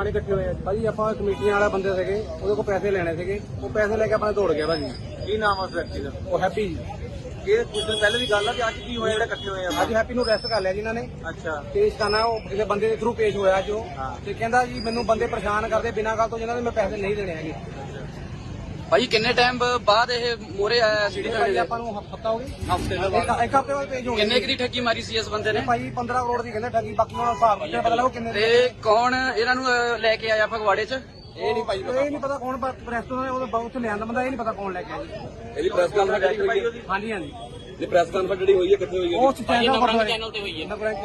ਥਾਣੇ ਇਕੱਠੇ ਹੋਏ ਆ ਜੀ। ਭਾਜੀ ਆਪਾਂ ਕਮੇਟੀਆਂ ਵਾਲੇ ਬੰਦੇ ਸੀਗੇ ਉਹਦੇ ਕੋਲ ਪੈਸੇ ਲੈਣੇ ਸੀਗੇ। ਉਹ ਪੈਸੇ ਲੈ ਕੇ ਆਪਣੇ ਦੌੜ ਗਿਆ ਭਾਜੀ। ਕੀ ਨਾਮ ਆ ਉਸ ਵਿਅਕਤੀ ਦਾ? ਉਹ ਹੈਪੀ ਇਹ ਕੁਝ ਦਿਨ ਪਹਿਲੇ ਦੀ ਗੱਲ ਆ ਕਿ ਅੱਜ ਕੀ ਹੋਇਆ ਜਿਹੜਾ ਇਕੱਠੇ ਹੋਏ ਆ? ਅੱਜ ਹੈਪੀ ਨੂੰ ਅਰੈਸਟ ਕਰ ਲਿਆ ਜੀ ਇਹਨਾਂ ਨੇ। ਅੱਛਾ। ਪੇਸ਼ ਕਰਨਾ ਉਹ ਕਿਸੇ ਬੰਦੇ ਦੇ ਥਰੂ ਪੇਸ਼ ਹੋਇਆ ਜੋ। ਤੇ ਕਹਿੰਦਾ ਜੀ ਮੈਨੂੰ ਬੰਦੇ ਪਰੇਸ਼ਾਨ ਕਰਦੇ ਬਿਨਾਂ ਗੱਲ ਤੋਂ ਜਿਨ੍ਹਾਂ ਦੇ ਮੈਂ ਪੈਸੇ ਨਹੀਂ ਦੇਣੇ ਹੈਗੇ। ਭਾਈ ਕਿੰਨੇ ਟਾਈਮ ਬਾਅਦ ਇਹ ਮੋਰੇ ਆਇਆ ਭਾਜੀ ਦੇ ਆਪਾਂ ਨੂੰ ਹਫਤਾ ਹੋ ਗਿਆ। ਹਫ਼ਤੇ ਦੇ ਬਾਅਦ। ਇੱਕ ਹਫ਼ਤੇ ਬਾਅਦ ਪੇਸ਼ ਹੋ ਕਿੰਨੇ ਕੁ ਦੀ ਠੱਗੀ ਮਾਰੀ ਸੀ ਇਸ ਬੰਦੇ ਨੇ? ਭਾਈ 15 ਕਰੋੜ ਦੀ ਕਹਿੰਦੇ ਠੱਗੀ ਬਾਕੀ ਹੁਣ ਹਿਸਾਬ ਕਿਤੇ ਪਤਾ ਲੱਗੋ ਕਿੰਨੇ ਦੀ ਤੇ ਕੌਣ ਇਹਨਾਂ ਨੂੰ ਅਹ, ਲੈ ਕੇ ਆਇਆ ਫਗਵਾੜੇ 'ਚ? ਇਹ ਨਹੀਂ ਭਾਈ ਇਹ ਨਹੀਂ ਪਤਾ ਕੌਣ ਪ੍ਰੈਸ ਤੋਂ ਉਹਦਾ ਬਹੁਤ ਲਿਆਂਦਾ ਬੰਦਾ ਇਹ ਨਹੀਂ ਪਤਾ ਕੌਣ ਲੈ ਕੇ ਆਇਆ। ਜੀ ਇਹਦੀ ਪ੍ਰੈਸ ਕਾਨਫਰੰਸ ਜਿਹੜੀ ਹੋਈ ਹੈ ਹਾਂਜੀ ਹਾਂਜੀ। ਇਹ ਪ੍ਰੈਸ ਕਾਨਫਰੰਸ ਜਿਹੜੀ ਹੋਈ ਹੈ ਕਿੱਥੇ ਹੋਈ ਹੈ? ਉਹ ਚੈਨਲ ਨਵਰੰਗ ਚੈਨਲ ਤੇ ਹੋਈ ਹੈ। ਨਵਰੰਗ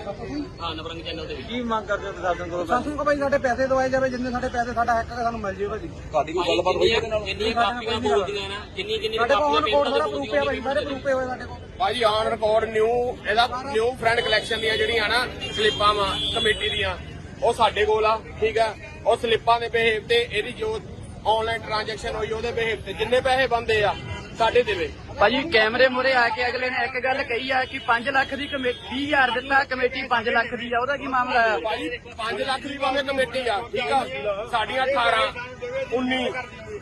ਹਾਂ ਨਵਰੰਗ ਚੈਨਲ ਤੇ ਹੋਈ ਕੀ ਮੰਗ ਕਰਦੇ ਹੋ ਪ੍ਰਸ਼ਾਸਨ ਕੋਲੋਂ? ਸਾਸੂ ਕੋ ਭਾਈ ਸਾਡੇ ਪੈਸੇ ਦਵਾਏ ਜਾਵੇ ਜਿੰਨੇ ਸਾਡੇ ਪੈਸੇ ਸਾਡਾ ਹੱਕ ਸਾਨੂੰ ਮਿਲ ਜਾਵੇ ਭਾਜੀ। ਤੁਹਾਡੀ ਕੋਈ ਗੱਲਬਾਤ ਹੋਈ ਇਹਦੇ ਨਾਲ? ਜਿੰਨੀਆਂ ਕਾਪੀਆਂ ਬੋਲਦੀਆਂ ਨਾ ਜਿੰਨੀ ਜਿੰਨੀ ਸਾਡੇ ਕੋਲ ਕਾਪੀਆਂ ਕੋਲ ਪੇਪਰ ਪ੍ਰੂਫ ਹੈ ਭਾਈ ਸਾਰੇ ਪ੍ਰੂਫ ਹੋਏ ਸਾਡੇ ਕੋਲ। ਭਾਜੀ ਔਨ ਰਿਕਾਰਡ ਨਿਊ ਇਹਦਾ ਨਿਊ ਫਰੈਂਡ ਕਲੈਕਸ਼ਨ ਦੀਆਂ ਜਿਹੜੀਆਂ ਨਾ ਸਲਿੱਪਾਂ ਵਾ ਕਮੇਟੀ ਦੀਆਂ ਉਹ ਸਾਡੇ ਕੋਲ ਆ ਠੀਕ ਆ? ਉਹ ਸਲਿੱਪਾਂ ਦੇ ਬਿਹੇਵ ਤੇ ਇਹਦੀ ਜੋ ਆਨਲਾਈਨ ਟ੍ਰਾਂਜੈਕਸ਼ਨ ਹੋਈ ਉਹਦੇ ਬਿਹੇਵ ਤੇ ਜਿੰਨੇ ਪੈਸੇ ਬੰਦੇ ਆ ਸਾਡੇ ਦੇਵੇ। ਭਾਜੀ ਕੈਮਰੇ ਮੂਰੇ ਆ ਕੇ ਅਗਲੇ ਨੇ ਇੱਕ ਗੱਲ ਕਹੀ ਆ ਕਿ 5 ਲੱਖ ਦੀ ਕਮੇਟੀ 20000 ਦਿੱਤਾ ਕਮੇਟੀ 5 ਲੱਖ ਦੀ ਆ। ਉਹਦਾ ਕੀ ਮਾਮਲਾ ਆ? ਭਾਜੀ 5 ਲੱਖ ਦੀ ਭਾਵੇਂ ਕਮੇਟੀ ਆ ਠੀਕ ਆ? ਸਾਡੀਆਂ 18 19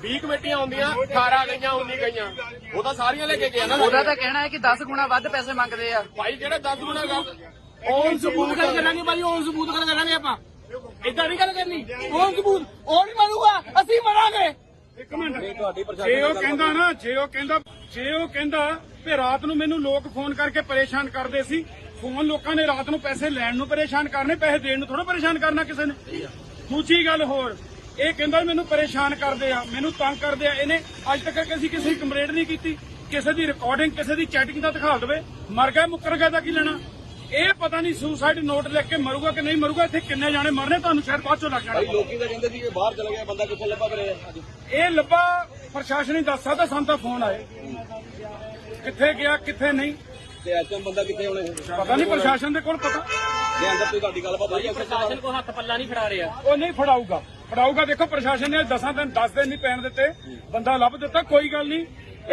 20 ਕਮੇਟੀਆਂ ਹੁੰਦੀਆਂ 18 ਗਈਆਂ 19 ਗਈਆਂ। ਉਹ ਤਾਂ ਸਾਰੀਆਂ ਲੈ ਕੇ ਗਿਆ ਨਾ। ਉਹਦਾ ਤਾਂ ਕਹਿਣਾ ਹੈ ਕਿ 10 ਗੁਣਾ ਵੱਧ ਪੈਸੇ ਮੰਗਦੇ ਆ। ਭਾਈ ਜਿਹੜੇ 10 ਗੁਣਾ ਗੱਲ ਔਨ ਸਬੂਤ ਗੱਲ ਕਰਾਂਗੇ ਭਾਈ ਔਨ ਸਬੂਤ ਗੱਲ ਕਰਾਂਗੇ ਆਪਾਂ। ਇਦਾਂ ਨਹੀਂ ਗੱਲ ਕਰਨੀ। ਔਨ ਸਬੂਤ ਨਹੀਂ ਮਰੂਗਾ ਅਸੀਂ ਮਰਾਂਗੇ। ਜੇ ਉਹ ਕਹਿੰਦਾ ਨਾ ਜੇ ਉਹ ਕਹਿੰਦਾ ਜੇ ਉਹ ਕਹਿੰਦਾ ਵੀ ਰਾਤ ਨੂੰ ਮੈਨੂੰ ਲੋਕ ਫੋਨ ਕਰਕੇ ਪਰੇਸ਼ਾਨ ਕਰਦੇ ਸੀ ਫੋਨ ਲੋਕਾਂ ਨੇ ਰਾਤ ਨੂੰ ਪੈਸੇ ਲੈਣ ਨੂੰ ਪਰੇਸ਼ਾਨ ਕਰਨੇ ਪੈਸੇ ਦੇਣ ਨੂੰ ਥੋੜਾ ਪਰੇਸ਼ਾਨ ਕਰਨਾ ਕਿਸੇ ਨੇ। ਦੂਜੀ ਗੱਲ ਹੋਰ ਇਹ ਕਹਿੰਦਾ ਮੈਨੂੰ ਪਰੇਸ਼ਾਨ ਕਰਦੇ ਆ ਮੈਨੂੰ ਤੰਗ ਕਰਦੇ ਆ ਇਹਨੇ ਅੱਜ ਤੱਕ ਕਿਸੇ ਕਿਸੇ ਕੰਪਲੇਂਟ ਨਹੀਂ ਕੀਤੀ ਕਿਸੇ ਦੀ ਰਿਕਾਰਡਿੰਗ ਕਿਸੇ ਦੀ ਚੈਟਿੰਗ ਦਾ ਦਿਖਾ ਦੇਵੇ ਮਰ ਗਿਆ ਮੁੱਕਰ ਗਿਆ ਦਾ ਕੀ ਲੈਣਾ? ਇਹ ਪਤਾ ਨਹੀਂ ਸੁਸਾਈਡ ਨੋਟ ਲਿਖ ਕੇ ਮਰੂਗਾ ਕਿ ਨਹੀਂ ਮਰੂਗਾ ਇੱਥੇ ਕਿੰਨੇ ਜਾਣੇ ਮਰਨੇ ਤੁਹਾਨੂੰ ਸ਼ਾਇਦ ਬਾਅਦ ਚੋਂ ਲੱਗ ਜਾਣਾ। ਲੋਕੀ ਤਾਂ ਕਹਿੰਦੇ ਸੀ ਕਿ ਬਾਹਰ ਚਲਾ ਗਿਆ ਬੰਦਾ ਕਿੱਥੇ ਲੱਭਾ ਫਿਰੇ ਇਹ? ਲੱਭਾ ਪ੍ਰਸ਼ਾਸਨ ਹੀ ਦੱਸ ਸਕਦਾ ਸਾਨੂੰ ਤਾਂ ਫੋਨ ਆਏ ਕਿੱਥੇ ਗਿਆ ਕਿੱਥੇ ਨਹੀਂ? ਤੇ ਐਚਐਮ ਬੰਦਾ ਕਿੱਥੇ ਹੋਣੇ ਪਤਾ ਨਹੀਂ ਪ੍ਰਸ਼ਾਸਨ ਦੇ ਕੋਲ ਪਤਾ। ਦੇ ਅੰਦਰ ਕੋਈ ਤੁਹਾਡੀ ਗੱਲਬਾਤ ਹੋਈ ਹੈ ਪ੍ਰਸ਼ਾਸਨ ਕੋ ਹੱਥ ਪੱਲਾ ਨਹੀਂ ਫੜਾ ਰਿਹਾ। ਉਹ ਨਹੀਂ ਫੜਾਊਗਾ। ਫੜਾਊਗਾ ਦੇਖੋ ਪ੍ਰਸ਼ਾਸਨ ਨੇ 10 ਦਿਨ 10 ਦਿਨ ਨਹੀਂ ਪੈਣ ਦਿੱਤੇ। ਬੰਦਾ ਲੱਭ ਦਿੱਤਾ ਕੋਈ ਗੱਲ ਨਹੀਂ।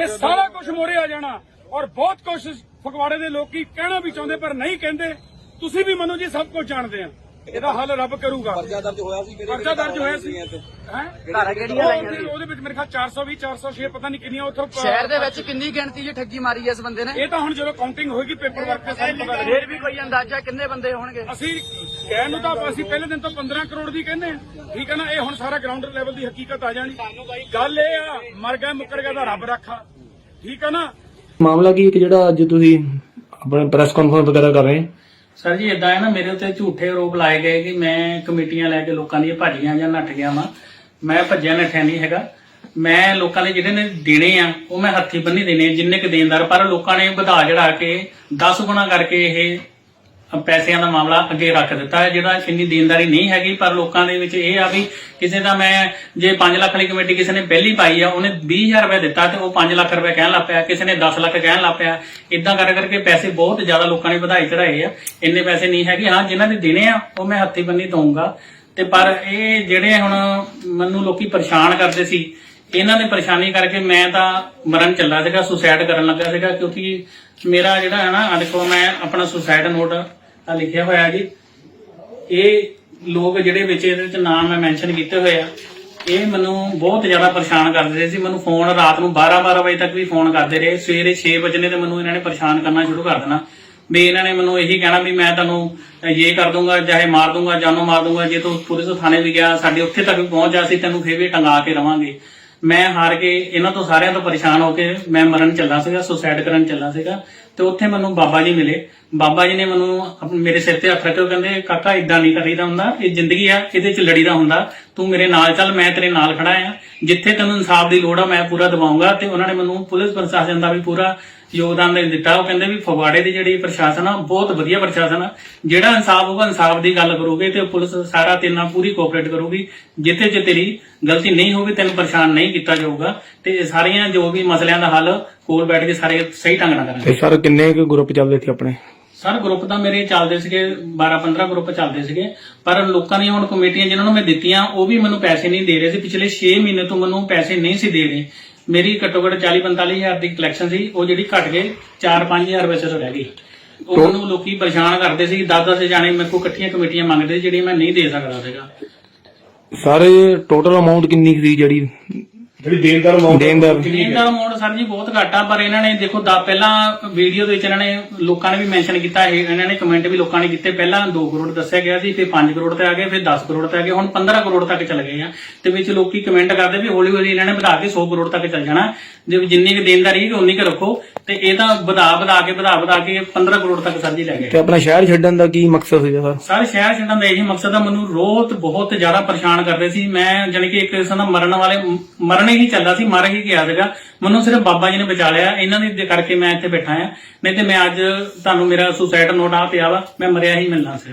ਇਹ ਸਾਰਾ ਕੁਝ ਮੋਰੇ ਆ ਜਾਣਾ। ਔਰ ਬਹੁਤ ਕੁਝ ਫਗਵਾੜੇ ਦੇ ਲੋਕੀ ਕਹਿਣਾ ਵੀ ਚਾਹੁੰਦੇ ਪਰ ਨਹੀਂ ਕਹਿੰਦੇ। ਤੁਸੀਂ ਵੀ ਮੰਨੋ ਜੀ ਸਭ ਕੁਝ ਜਾਣਦੇ ਆ। ਇਹਦਾ ਹੱਲ ਰੱਬ ਕਰੂਗਾ। ਪਰਚਾ ਦਰਜ ਹੋਇਆ ਸੀ ਕਿਹੜੇ ਪਰਚਾ ਦਰਜ ਹੋਇਆ ਸੀ। ਹੈ? ਧਾਰਾ ਕਿਹੜੀਆਂ ਲਾਈਆਂ ਸੀ ਉਹਦੇ ਵਿੱਚ ਮੇਰੇ ਖਿਆਲ 420 406 ਪਤਾ ਨਹੀਂ ਕਿੰਨੀਆਂ ਉੱਥੋਂ ਸ਼ਹਿਰ ਦੇ ਵਿੱਚ ਕਿੰਨੀ ਗਿਣਤੀ 'ਚ ਠੱਗੀ ਮਾਰੀ ਹੈ ਇਸ ਬੰਦੇ ਨੇ? ਇਹ ਤਾਂ ਹੁਣ ਜਦੋਂ ਕਾਊਂਟਿੰਗ ਹੋਏਗੀ ਪੇਪਰ ਵਰਕ ਤੇ ਸਾਨੂੰ ਪਤਾ ਲੱਗੇਗਾ। ਫੇਰ ਵੀ ਕੋਈ ਅੰਦਾਜ਼ਾ ਕਿੰਨੇ ਬੰਦੇ ਹੋਣਗੇ? ਅਸੀਂ ਕਹਿਣ ਨੂੰ ਤਾਂ ਅਸੀਂ ਪਹਿਲੇ ਦਿਨ ਤੋਂ 15 ਕਰੋੜ ਦੀ ਕਹਿੰਦੇ ਆ। ਠੀਕ ਹੈ ਨਾ ਇਹ ਹੁਣ ਸਾਰਾ ਗਰਾਊਂਡ ਲੈਵਲ ਦੀ ਹਕੀਕਤ ਆ ਜਾਣੀ। ਗੱਲ ਇਹ ਆ ਮਰ ਗਿਆ ਮੁੱਕਰ ਗਿਆ ਦਾ ਰੱਬ ਰੱਖਾ। ਠੀਕ ਹੈ ਨਾ ਮਾਮਲਾ ਕੀ ਹੈ ਕਿ ਜਿਹੜਾ ਅੱਜ ਤੁਸੀਂ ਆਪਣੇ ਪ੍ਰੈਸ ਕਾਨਫਰੰਸ ਵਗੈਰਾ ਕਰ ਰਹੇ ਸਰ ਜੀ ਇਦਾਂ ਹੈ ਨਾ ਮੇਰੇ ਉੱਤੇ ਝੂਠੇ ਆਰੋਪ ਲਾਏ ਗਏ ਕਿ ਮੈਂ ਕਮੇਟੀਆਂ ਲੈ ਕੇ ਲੋਕਾਂ ਦੀਆਂ ਭਾਜੀਆਂ ਜਾਂ ਨੱਠ ਗਿਆ ਵਾਂ। ਮੈਂ ਭੱਜਿਆ ਨੱਠਿਆ ਨਹੀਂ ਹੈਗਾ। ਮੈਂ ਲੋਕਾਂ ਨੇ ਜਿਹੜੇ ਨੇ ਦੇਣੇ ਆ ਉਹ ਮੈਂ ਹੱਥੀ ਬੰਨੀ ਦੇਣੇ ਆ, ਜਿੰਨੇ ਕੁ ਦੇਣਦਾਰ ਪਰ ਲੋਕਾਂ ਨੇ ਵਧਾ ਚੜਾ ਕੇ 10 ਗੁਣਾ ਕਰਕੇ ਇਹ ਪੈਸਿਆਂ ਦਾ ਮਾਮਲਾ ਅੱਗੇ ਰੱਖ ਦਿੱਤਾ ਹੈ, ਜਿਹੜਾ ਇੰਨੀ ਦੇਣਦਾਰੀ ਨਹੀਂ ਹੈਗੀ, ਪਰ ਲੋਕਾਂ ਦੇ ਵਿੱਚ ਇਹ ਆ ਵੀ ਕਿਸੇ ਦਾ ਮੈਂ ਜੇ 5 ਲੱਖ ਵਾਲੀ ਕਮੇਟੀ ਕਿਸੇ ਨੇ ਪਹਿਲੀ ਪਾਈ ਆ, ਉਹਨੇ 20000 ਰੁਪਏ ਦਿੱਤਾ ਤੇ ਉਹ 5 ਲੱਖ ਰੁਪਏ ਕਹਿਣ ਲੱਗ ਪਿਆ, ਕਿਸੇ ਨੇ 10 ਲੱਖ ਕਹਿਣ ਲੱਗ ਪਿਆ ਇਦਾਂ ਕਰ ਕਰਕੇ ਪੈਸੇ ਬਹੁਤ ਜ਼ਿਆਦਾ ਲੋਕਾਂ ਨੇ ਵਧਾਈ ਚੜਾਏ ਆ, ਇੰਨੇ ਪੈਸੇ ਨਹੀਂ ਹੈਗੇ। ਹਾਂ, ਜਿਨ੍ਹਾਂ ਨੇ ਦੇਣੇ ਆ, ਉਹ ਮੈਂ ਹੱਥੀ ਬੰਨੀ ਦਊਂਗਾ। ਤੇ ਪਰ ਇਹ ਜਿਹੜੇ ਹੁਣ ਮੈਨੂੰ ਲੋਕੀ ਪਰੇਸ਼ਾਨ ਕਰਦੇ ਸੀ, ਇਹਨਾਂ ਨੇ ਪਰੇਸ਼ਾਨੀ ਕਰਕੇ ਮੈਂ ਤਾਂ ਮਰਨ ਚੱਲਾ ਸੀਗਾ ਸੁਸਾਇਡ ਕਰਨ ਲੱਗਾ ਸੀਗਾ, ਕਿਉਂਕਿ ਮੇਰਾ ਜਿਹੜਾ ਹੈ ਨਾ ਆਹ ਦੇਖੋ ਮੈਂ ਆਪਣਾ ਸੁਸਾਇਡ ਨੋਟ ਆ ਲਿਖਿਆ ਹੋਇਆ ਜੀ। ਇਹ ਲੋਕ ਜਿਹੜੇ ਵਿੱਚ ਇਹਦੇ ਵਿੱਚ ਨਾਮ ਮੈਂ ਮੈਂਸ਼ਨ ਕੀਤੇ ਹੋਏ ਆ। ਇਹ ਮੈਨੂੰ ਬਹੁਤ ਜ਼ਿਆਦਾ ਪਰੇਸ਼ਾਨ ਕਰਦੇ ਰਹੇ ਸੀ। ਮੈਨੂੰ ਫੋਨ ਰਾਤ ਨੂੰ 12-12 ਵਜੇ ਤੱਕ ਵੀ ਫੋਨ ਕਰਦੇ ਰਹੇ। ਸਵੇਰੇ 6 ਵਜੇ ਤੇ ਮੈਨੂੰ ਇਹਨਾਂ ਨੇ ਪਰੇਸ਼ਾਨ ਕਰਨਾ ਸ਼ੁਰੂ ਕਰ ਦੇਣਾ। ਵੀ ਇਹਨਾਂ ਨੇ ਮੈਨੂੰ ਇਹੀ ਕਹਿਣਾ ਵੀ ਮੈਂ ਤੁਹਾਨੂੰ ਇਹ ਕਰ ਦੂੰਗਾ, ਚਾਹੇ ਮਾਰ ਦੂੰਗਾ, ਜਾਨੋਂ ਮਾਰ ਦੂੰਗਾ। ਜੇ ਤੂੰ ਪੁਲਿਸ ਥਾਣੇ ਵੀ ਗਿਆ, ਸਾਡੇ ਉੱਥੇ ਤੱਕ ਵੀ ਪਹੁੰਚ ਜਾ ਸੀ ਤੈਨੂੰ ਫੇਰ ਵੀ ਟੰਗਾ ਕੇ ਰਵਾਂਗੇ। ਮੈਂ ਹਾਰ ਕੇ ਇਹਨਾਂ ਤੋਂ ਸਾਰਿਆਂ ਤੋਂ ਪਰੇਸ਼ਾਨ ਹੋ ਕੇ ਮੈਂ ਮਰਨ ਚੱਲਾ ਸੀਗਾ ਸੁਸਾਇਡ ਕਰਨ ਚੱਲਾ ਸੀਗਾ। ਤੇ ਉੱਥੇ ਮੈਨੂੰ ਬਾਬਾ ਜੀ ਮਿਲੇ। ਬਾਬਾ ਜੀ ਨੇ ਮੈਨੂੰ ਮੇਰੇ ਸਿਰ ਤੇ ਹੱਥ ਰੱਖ ਕੇ ਕਹਿੰਦੇ, ਕਾਕਾ ਇਦਾਂ ਨਹੀਂ ਕਰੀਦਾ ਹੁੰਦਾ। ਇਹ ਜ਼ਿੰਦਗੀ ਆ, ਇਹਦੇ 'ਚ ਲੜੀਦਾ ਹੁੰਦਾ। ਤੂੰ ਮੇਰੇ ਨਾਲ ਚੱਲ, ਮੈਂ ਤੇਰੇ ਨਾਲ ਖੜਾ ਆ। ਜਿੱਥੇ ਤੈਨੂੰ ਇਨਸਾਫ ਦੀ ਲੋੜ ਆ, ਮੈਂ ਪੂਰਾ ਦਵਾਉਂਗਾ ਤੇ ਉਹਨਾਂ ਨੇ ਮੈਨੂੰ ਪੁਲਿਸ ਪ੍ਰਸ਼ਾਸਨ ਦਾ ਵੀ ਪੂਰਾ ਯੋਗਦਾਨ ਦੇ ਦਿੱਤਾ। ਉਹ ਕਹਿੰਦੇ ਵੀ ਫਗਵਾੜੇ ਦੀ ਜਿਹੜੀ ਪ੍ਰਸ਼ਾਸਨ ਆ ਬਹੁਤ ਵਧੀਆ ਪ੍ਰਸ਼ਾਸਨ ਆ। ਜਿਹੜਾ ਇਨਸਾਫ ਹੋਊਗਾ ਇਨਸਾਫ ਦੀ ਗੱਲ ਕਰੂਗੇ ਤੇ ਪੁਲਿਸ ਸਾਰਾ ਤੇਰੇ ਨਾਲ ਪੂਰੀ ਕੋਆਪਰੇਟ ਕਰੂਗੀ। ਜਿੱਥੇ ਜੇ ਤੇਰੀ ਗਲਤੀ ਨਹੀਂ ਹੋਊਗੀ ਤੈਨੂੰ ਪਰੇਸ਼ਾਨ ਨਹੀਂ ਕੀਤਾ ਜਾਊਗਾ। ਤੇ ਸਾਰੀਆਂ ਜੋ ਵੀ ਮਸਲਿਆਂ ਦਾ ਹੱਲ ਕੋਲ ਬੈਠ ਕੇ ਸਾਰੇ ਸਹੀ ਢੰਗ ਨਾਲ ਕਰਾਂਗੇ। ਤੇ ਸਰ ਕਿੰਨੇ ਕੁ ਗਰੁੱਪ ਚੱਲਦੇ ਸੀ ਆਪਣੇ? ਸਰ ਗਰੁੱਪ ਤਾਂ ਮੇਰੇ ਚੱਲਦੇ ਸੀਗੇ 12-15 ਗਰੁੱਪ ਚੱਲਦੇ ਸੀਗੇ। ਪਰ ਲੋਕਾਂ ਦੀਆਂ ਹੁਣ ਕਮੇਟੀਆਂ ਜਿਨ੍ਹਾਂ ਨੂੰ ਮੈਂ ਦਿੱਤੀਆਂ ਉਹ ਵੀ ਮੈਨੂੰ ਪੈਸੇ ਨਹੀਂ ਦੇ ਰਹੇ ਸੀ। ਪਿਛਲੇ 6 ਮਹੀਨੇ ਤੋਂ ਮੈਨੂੰ ਪੈਸੇ ਨਹੀਂ ਸੀ ਦੇ ਰਹੇ। ਮੇਰੀ ਘੱਟੋ ਘੱਟ 40-45 ਹਜ਼ਾਰ ਦੀ ਕਲੈਕਸ਼ਨ ਸੀ ਉਹ ਜਿਹੜੀ ਘਟ ਕੇ 4-5 ਹਜ਼ਾਰ ਵਿੱਚ ਰਹਿ ਗਈ। ਉਹ ਮੈਨੂੰ ਲੋਕੀ ਪਰੇਸ਼ਾਨ ਕਰਦੇ ਸੀ 10-10 ਜਾਣੇ ਮੇਰੇ ਕੋਲ ਇਕੱਠੀਆਂ ਕਮੇਟੀਆਂ ਮੰਗਦੇ ਸੀ ਜਿਹੜੀਆਂ ਮੈਂ ਨਹੀਂ ਦੇ ਸਕਦਾ ਸੀਗਾ। ਸਾਰੇ ਟੋਟਲ ਅਮਾਉਂਟ ਕਿੰਨੀ ਸੀ ਜਿਹੜੀ ਜਿਹੜੀ ਦੇਣਦਾਰ amount ਦੇਣਦਾਰ। ਇਹਨਾਂ ਦਾ ਅਮਾਉਂਟ ਸਰ ਜੀ ਬਹੁਤ ਘੱਟ ਆ ਪਰ ਇਹਨਾਂ ਨੇ ਦੇਖੋ ਦਾ ਪਹਿਲਾਂ ਵੀਡੀਓ ਦੇ ਵਿੱਚ ਇਹਨਾਂ ਨੇ ਲੋਕਾਂ ਨੇ ਵੀ ਮੈਂਸ਼ਨ ਕੀਤਾ ਇਹ ਇਹਨਾਂ ਨੇ ਕਮੈਂਟ ਵੀ ਲੋਕਾਂ ਨੇ ਕੀਤੇ। ਪਹਿਲਾਂ 2 ਕਰੋੜ ਦੱਸਿਆ ਗਿਆ ਸੀ ਫਿਰ 5 ਕਰੋੜ ਤੇ ਆ ਗਏ ਫਿਰ 10 ਕਰੋੜ ਤੇ ਆ ਗਏ ਹੁਣ 15 ਕਰੋੜ ਤੱਕ ਚੱਲ ਗਏ ਆ। ਤੇ ਵਿੱਚ ਲੋਕੀ ਕਮੈਂਟ ਕਰਦੇ ਵੀ ਹੌਲੀ ਹੌਲੀ ਇਹਨਾਂ ਨੇ ਵਧਾ ਕੇ 100 ਕਰੋੜ ਤੱਕ ਚੱਲ ਜਾਣਾ। ਜੇ ਜਿੰਨੀ ਕੁ ਦੇਣਦਾਰੀ ਹੈ ਉਨੀ ਕੁ ਰੱਖੋ। ਤੇ ਇਹ ਤਾਂ ਵਧਾ ਵਧਾ ਕੇ ਵਧਾ ਵਧਾ ਕੇ 15 ਕਰੋੜ ਤੱਕ ਸਰ ਜੀ ਲੈ ਗਏ। ਤੇ ਆਪਣਾ ਸ਼ਹਿਰ ਛੱਡਣ ਦਾ ਕੀ ਮਕਸਦ ਸੀਗਾ ਸਰ? ਸਾਰੇ ਸ਼ਹਿਰ ਛੱਡਣ ਦਾ ਇਹੀ ਮਕਸਦ ਆ ਮੈਨੂੰ ਰੋਜ਼ ਬਹੁਤ ਜ਼ਿਆਦਾ ਪਰੇਸ਼ਾਨ ਕਰਦੇ ਸੀ। ਮੈਂ ਜਾਣੀ ਕਿ ਇੱਕ ਕਿਸਮ ਦਾ ਮਰਨ ਵਾਲੇ ਮਰਨੇ ਹੀ ਚੱਲਦਾ ਸੀ ਮਰ ਹੀ ਗਿਆ ਸੀਗਾ। ਮੈਨੂੰ ਸਿਰਫ ਬਾਬਾ ਜੀ ਨੇ ਬਚਾ ਲਿਆ। ਇਹਨਾਂ ਦੇ ਕਰਕੇ ਮੈਂ ਇੱਥੇ ਬੈਠਾ ਆ ਨਹੀਂ ਤੇ ਮੈਂ ਅੱਜ ਤੁਹਾਨੂੰ ਮੇਰਾ ਸੁਸਾਈਡ ਨੋਟ ਆ ਪਿਆ ਵਾ ਮੈਂ ਮਰਿਆ ਹੀ ਮਿਲਣਾ ਸੀ